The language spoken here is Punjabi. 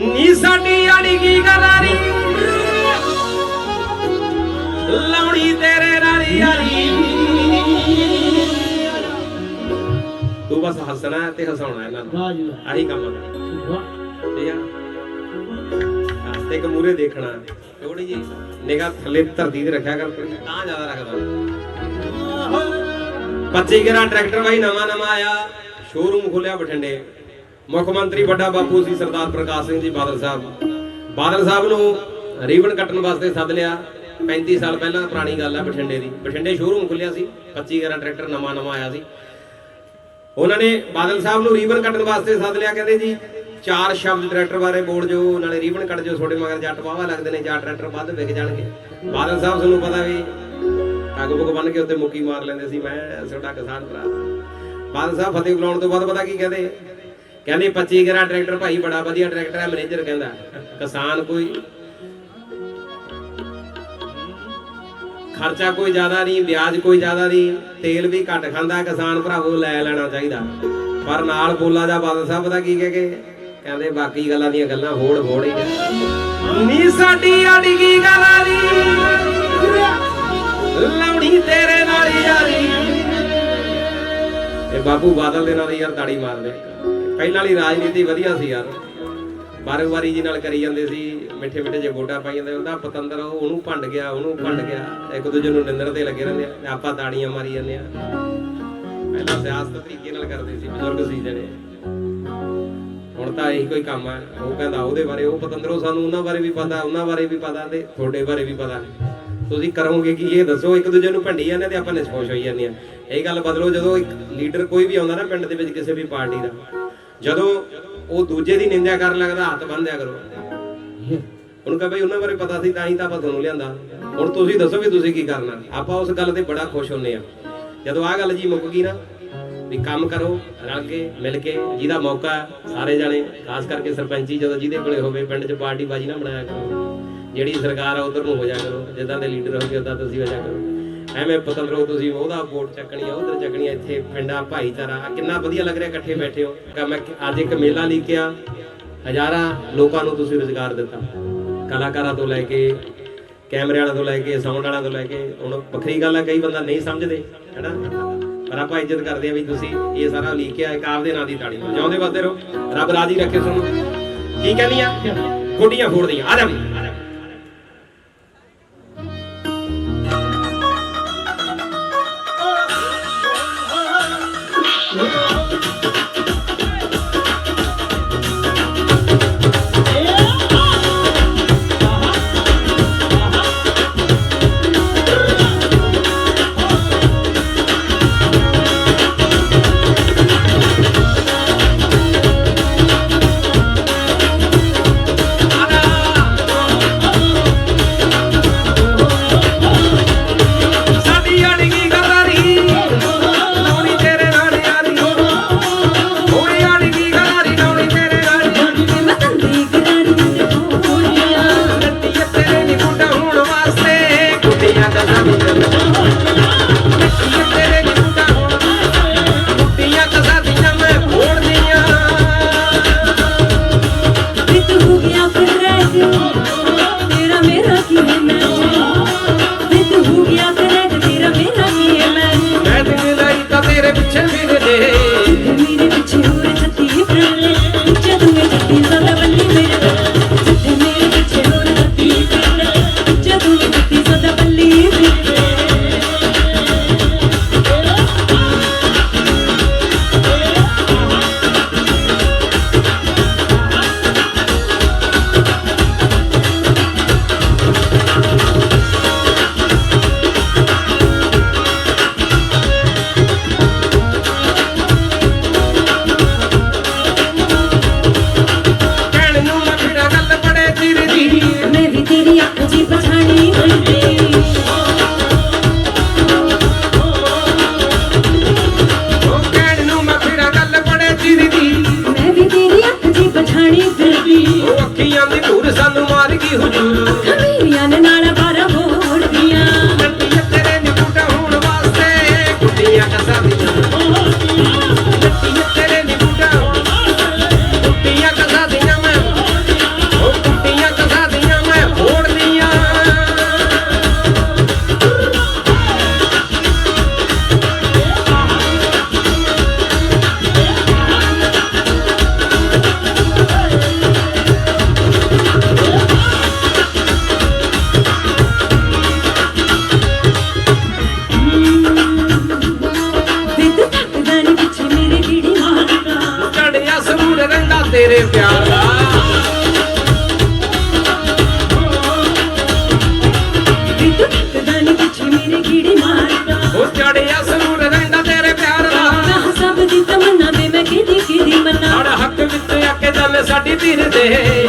ਨੀ ਸਾਡੀ ਆੜੀ ਕੀ ਗਰਾਰੀ ਲਾਉਣੀ ਤੇਰੇ ਨਾਲ ਯਾਰੀ ਤੂੰ ਬਸ ਹੱਸਣਾ ਹੈ ਤੇ ਹਸਾਉਣਾ ਇਹਨਾਂ ਨੂੰ। ਵਾਹ ਜੀ ਵਾਹ। ਆਹੀ ਕੰਮ ਹੈ ਵਾਹ ਠੀਕ ਆ? ਹਾਂ, ਤੇ ਇੱਕ ਮੂਰੇ ਦੇਖਣਾ। ਥੋੜੀ ਜੀ ਨਿਗਾਹ ਥੱਲੇ ਧਰਤੀ ਤੇ ਰੱਖਿਆ ਕਰ ਤਾਂ ਜ਼ਿਆਦਾ ਰੱਖਦਾ। 25 ਗਰਾ ਟਰੈਕਟਰ ਬਾਈ ਨਵਾਂ ਨਵਾਂ ਆਇਆ। ਸ਼ੋਰੂਮ ਖੋਲਿਆ ਬਠਿੰਡੇ। ਮੁੱਖ ਮੰਤਰੀ ਵੱਡਾ ਬਾਪੂ ਸੀ ਸਰਦਾਰ ਪ੍ਰਕਾਸ਼ ਸਿੰਘ ਜੀ ਬਾਦਲ ਸਾਹਿਬ। ਬਾਦਲ ਸਾਹਿਬ ਨੂੰ ਰੀਬਨ ਕੱਟਣ ਵਾਸਤੇ ਸੱਦ ਲਿਆ। 35 ਸਾਲ ਪਹਿਲਾਂ ਪੁਰਾਣੀ ਗੱਲ ਹੈ ਬਠਿੰਡੇ ਦੀ। ਬਠਿੰਡੇ ਸ਼ੋਰੂਮ ਖੁੱਲਿਆ ਸੀ 25 ਗਰਾ ਟਰੈਕਟਰ ਨਵਾਂ ਨਵਾਂ ਆਇਆ ਸੀ। ਉਹਨਾਂ ਨੇ ਬਾਦਲ ਸਾਹਿਬ ਨੂੰ ਰੀਬਨ ਕੱਟਣ ਵਾਸਤੇ ਸੱਦ ਲਿਆ, ਕਹਿੰਦੇ ਜੀ, ਚਾਰ ਸ਼ਬਦ ਟਰੈਕਟਰ ਬਾਰੇ ਬੋਲ ਜੋ, ਨਾਲੇ ਰੀਬਨ ਕੱਟ ਜੋ ਤੁਹਾਡੇ ਮਗਰ ਜੱਟ ਵਾਵਾ ਲੱਗਦੇ ਨੇ, ਚਾਰ ਟਰੈਕਟਰ ਵੱਧ ਵਿਕ ਜਾਣਗੇ। ਬਾਦਲ ਸਾਹਿਬ ਤੁਹਾਨੂੰ ਪਤਾ ਵੀ ਕੱਗ ਬੁੱਕ ਬੰਨ ਕੇ ਉੱਤੇ ਮੁੱਕੀ ਮਾਰ ਲੈਂਦੇ ਸੀ, ਮੈਂ ਤੁਹਾਡਾ ਕਿਸਾਨ ਭਰਾ। ਬਾਦਲ ਸਾਹਿਬ ਫਤਿਹ ਬੁਲਾਉਣ ਤੋਂ ਬਾਅਦ ਪਤਾ ਕੀ ਕਹਿੰਦੇ ਕਹਿੰਦੇ 25 ਗਰਾ ਟਰੈਕਟਰ ਭਾਈ ਬੜਾ ਵਧੀਆ ਟਰੈਕਟਰ ਹੈ, ਮੈਨੇਜਰ ਕਹਿੰਦਾ। ਕਿਸਾਨ ਕੋਈ ਖਰਚਾ ਕੋਈ ਜ਼ਿਆਦਾ ਨਹੀਂ, ਵਿਆਜ ਕੋਈ ਜ਼ਿਆਦਾ ਨਹੀਂ, ਤੇਲ ਵੀ ਘੱਟ ਖਾਂਦਾ, ਕਿਸਾਨ ਭਰਾਵੋ ਲੈ ਲੈਣਾ ਚਾਹੀਦਾ। ਪਰ ਨਾਲ ਬੋਲਾ ਜਾ ਬਾਦਲ ਸਾਹਿਬ, ਪਤਾ ਕੀ ਕਹਿ ਕੇ? ਕਹਿੰਦੇ ਬਾਕੀ ਗੱਲਾਂ ਦੀਆਂ ਗੱਲਾਂ ਹੋੜ ਹੋੜ ਹੀ ਆ। ਨੀ ਸਾਡੀ ਆੜੀ ਗੱਲਾਂ ਦੀ ਲਾਉਣੀ ਤੇਰੇ ਨਾਲ ਯਾਰੀ। ਇਹ ਬਾਬੂ ਬਾਦਲ ਦੇ ਨਾਲ ਯਾਰ ਤਾੜੀ ਮਾਰਦੇ। ਪਹਿਲਾਂ ਵਾਲੀ ਰਾਜਨੀਤੀ ਵਧੀਆ ਸੀ ਯਾਰ। ਬਾਰਵਾਰੀ ਜੀ ਨਾਲ ਕਰੀ ਜਾਂਦੇ ਸੀ, ਮਿੱਠੇ ਮਿੱਠੇ ਜੇ ਵੋਟਾਂ ਪਾਈ ਜਾਂਦੇ, ਉਹਦਾ ਪਤੰਦਰ ਉਹਨੂੰ ਭੰਡ ਗਿਆ, ਉਹਨੂੰ ਭੰਡ ਗਿਆ। ਇੱਕ ਦੂਜੇ ਨੂੰ ਨਿੰਦਣ ਤੇ ਲੱਗੇ ਰਹਿੰਦੇ ਆ ਆਪਾਂ ਤਾੜੀਆਂ ਮਾਰੀ ਜਾਂਦੇ ਆ। ਪਹਿਲਾਂ ਸਿਆਸਤ ਤਰੀਕੇ ਨਾਲ ਕਰਦੇ ਸੀ, ਬਜ਼ੁਰਗ ਸੀ ਜਿਹੜੇ। ਹੁਣ ਤਾਂ ਇਹੀ ਕੋਈ ਕੰਮ ਆ। ਉਹ ਕਹਿੰਦਾ ਉਹਦੇ ਬਾਰੇ, ਉਹ ਪਤੰਦਰੋਂ ਸਾਨੂੰ ਉਹਨਾਂ ਬਾਰੇ ਵੀ ਪਤਾ, ਉਹਨਾਂ ਬਾਰੇ ਵੀ ਪਤਾ ਤੇ ਤੁਹਾਡੇ ਬਾਰੇ ਵੀ ਪਤਾ। ਤੁਸੀਂ ਕਰੋਗੇ ਕੀ, ਇਹ ਦੱਸੋ, ਇੱਕ ਦੂਜੇ ਨੂੰ ਭੰਡੀ ਜਾਂਦੇ ਤੇ ਆਪਾਂ ਨਿਸਖੁਸ਼ ਹੋਈ ਜਾਂਦੇ ਆ। ਇਹ ਗੱਲ ਬਦਲੋ ਜਦੋਂ ਇੱਕ ਲੀਡਰ ਕੋਈ ਵੀ ਆਉਂਦਾ ਨਾ ਪਿੰਡ ਦੇ ਵਿੱਚ ਕਿਸੇ ਵੀ ਪਾਰਟੀ ਦਾ। ਜਦੋਂ ਉਹ ਦੂਜੇ ਦੀ ਨਿੰਦਿਆ ਕਰਨ ਲੱਗਦਾ, ਹੱਥ ਬੰਨ੍ਹਿਆ ਕਰੋ। ਉਹਨੂੰ ਕਹੇ ਬਈ ਉਹਨਾਂ ਬਾਰੇ ਪਤਾ ਸੀ, ਤਾਂ ਹੀ ਤਾਂ ਆਪਾਂ ਤੁਹਾਨੂੰ ਲਿਆਂਦਾ। ਹੁਣ ਤੁਸੀਂ ਦੱਸੋ ਵੀ ਤੁਸੀਂ ਕੀ ਕਰਨਾ। ਆਪਾਂ ਉਸ ਗੱਲ ਤੇ ਬੜਾ ਖੁਸ਼ ਹੁੰਨੇ ਆ ਜਦੋਂ ਆਹ ਗੱਲ ਜੀ ਮੁੱਕ ਗਈ ਨਾ, ਵੀ ਕੰਮ ਕਰੋ, ਰਲ ਕੇ, ਮਿਲ ਕੇ, ਜਿਹਦਾ ਮੌਕਾ ਸਾਰੇ ਜਾਣੇ, ਖਾਸ ਕਰਕੇ ਸਰਪੰਚੀ, ਜਦੋਂ ਜਿਹਦੇ ਕੋਲੇ ਹੋਵੇ, ਪਿੰਡ 'ਚ ਪਾਰਟੀ ਬਾਜੀ ਨਾ ਬਣਾਇਆ ਕਰੋ। ਜਿਹੜੀ ਸਰਕਾਰ ਆ, ਉਧਰ ਨੂੰ ਹੋ ਜਾ ਕਰੋ, ਜਿੱਦਾਂ ਦੇ ਲੀਡਰ ਹੋਗੇ ਉਦਾਂ ਤੁਸੀਂ ਹੋ ਜਾ ਕਰੋ। ਐਵੇਂ ਪਤੰਦਰੋ ਤੁਸੀਂ, ਉਹਦਾ ਵੋਟ ਚੱਕਣੀ ਆ ਉਧਰ ਚੱਕਣੀ ਆ ਇੱਥੇ ਪਿੰਡਾਂ, ਭਾਈਚਾਰਾ ਕਿੰਨਾ ਵਧੀਆ ਲੱਗ ਰਿਹਾ ਇਕੱਠੇ ਬੈਠੇ ਹੋ। ਕਿ ਮੈਂ ਅੱਜ ਇੱਕ ਮੇਲਾ ਲਿਖਿਆ ਹਜ਼ਾਰਾਂ ਲੋਕਾਂ ਨੂੰ ਤੁਸੀਂ ਰੁਜ਼ਗਾਰ ਦਿੱਤਾ। ਕਲਾਕਾਰਾਂ ਤੋਂ ਲੈ ਕੇ, ਕੈਮਰੇ ਵਾਲਿਆਂ ਤੋਂ ਲੈ ਕੇ, ਸਾਊਂਡ ਵਾਲਿਆਂ ਤੋਂ ਲੈ ਕੇ, ਹੁਣ ਵੱਖਰੀ ਗੱਲ ਆ, ਕਈ ਬੰਦਾ ਨਹੀਂ ਸਮਝਦੇ, ਹੈਨਾ? ਪਰ ਆਪਾਂ ਇੱਜ਼ਤ ਕਰਦੇ ਆ ਵੀ ਤੁਸੀਂ ਇਹ ਸਾਰਾ ਲਿਖਿਆ ਇੱਕ ਆਪਦੇ ਨਾਂ ਦੀ ਤਾੜੀ ਮਾਰੋ। ਜਿਉਂਦੇ ਵਾਸਤੇ ਰਹੋ, ਰੱਬ ਰਾਜੀ ਰੱਖੇ ਤੁਹਾਨੂੰ। ਕੀ ਕਹਿੰਦੀ ਆ ਖੋਡੀਆਂ ਫੋੜਦੀਆਂ। ਆ ਜਾ ਸਾਨੂੰ ਉਹ ਚੜਿਆ ਸਰੂਰ ਪਿਆਰ ਦਾ। ਸਭ ਦੀ ਤਮੰਨਾ ਵੇ ਮੈਂ ਕਿਹਦੀ ਮੰਨਾ। ਹੱਕ ਵਿੱਚ ਆ ਕੇ ਦਲ ਸਾਡੀ ਧੀਰ ਦੇ।